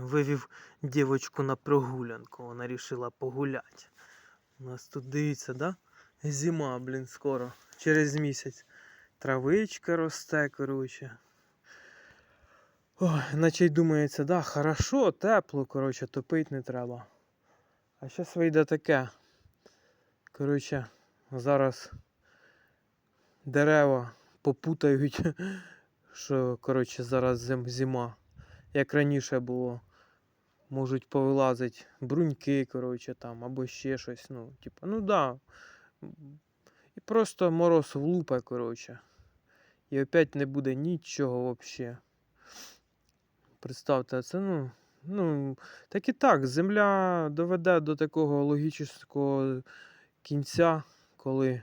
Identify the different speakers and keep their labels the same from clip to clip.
Speaker 1: вивів дівчинку на прогулянку. Вона вирішила погуляти. У нас тут дивіться, да? Зима, блін, скоро. Через місяць. Травичка росте, коротше. Ой, наче й думається, да, хорошо, тепло, коротше, топити не треба. А зараз вийде таке. Коротше, зараз дерева попутають, що, коротше, зараз зима. Як раніше було. Можуть повилазити бруньки, коротше, там, або ще щось. Ну, типу, ну да. І просто мороз влупе, коротше. І опять не буде нічого взагалі. Представте, це ну. Ну, так і так, земля доведе до такого логічного кінця, коли,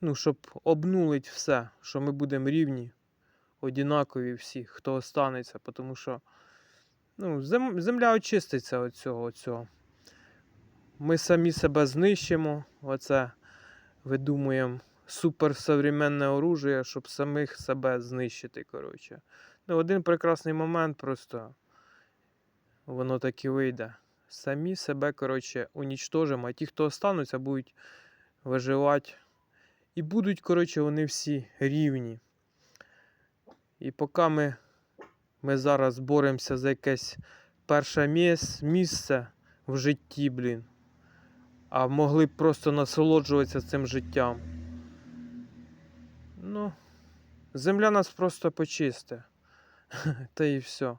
Speaker 1: ну, щоб обнулить все, що ми будемо рівні, однакові всі, хто останеться, тому що ну, зем, земля очиститься від цього, від цього. Ми самі себе знищимо, оце видумуємо суперсовременне оружие, щоб самих себе знищити. коротше. Ну, один прекрасний момент просто воно так і вийде. Самі себе, коротше, унічтожимо, а ті, хто остануться, будуть виживати. І будуть, коротше, вони всі рівні. І поки ми, ми зараз боремося за якесь перше місце в житті, блін. А могли б просто насолоджуватися цим життям. Ну, земля нас просто почисте. Та і все.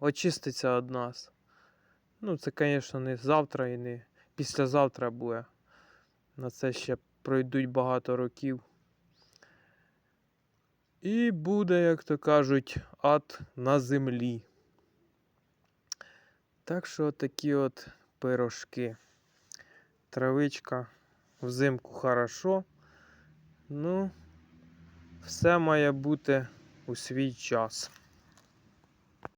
Speaker 1: Очиститься від нас. Ну, це, звісно, не завтра і не післязавтра буде. На це ще пройдуть багато років. І буде, як то кажуть, ад на землі. Так що такі от пирожки. Травичка взимку хорошо. Ну, все має бути у свій час.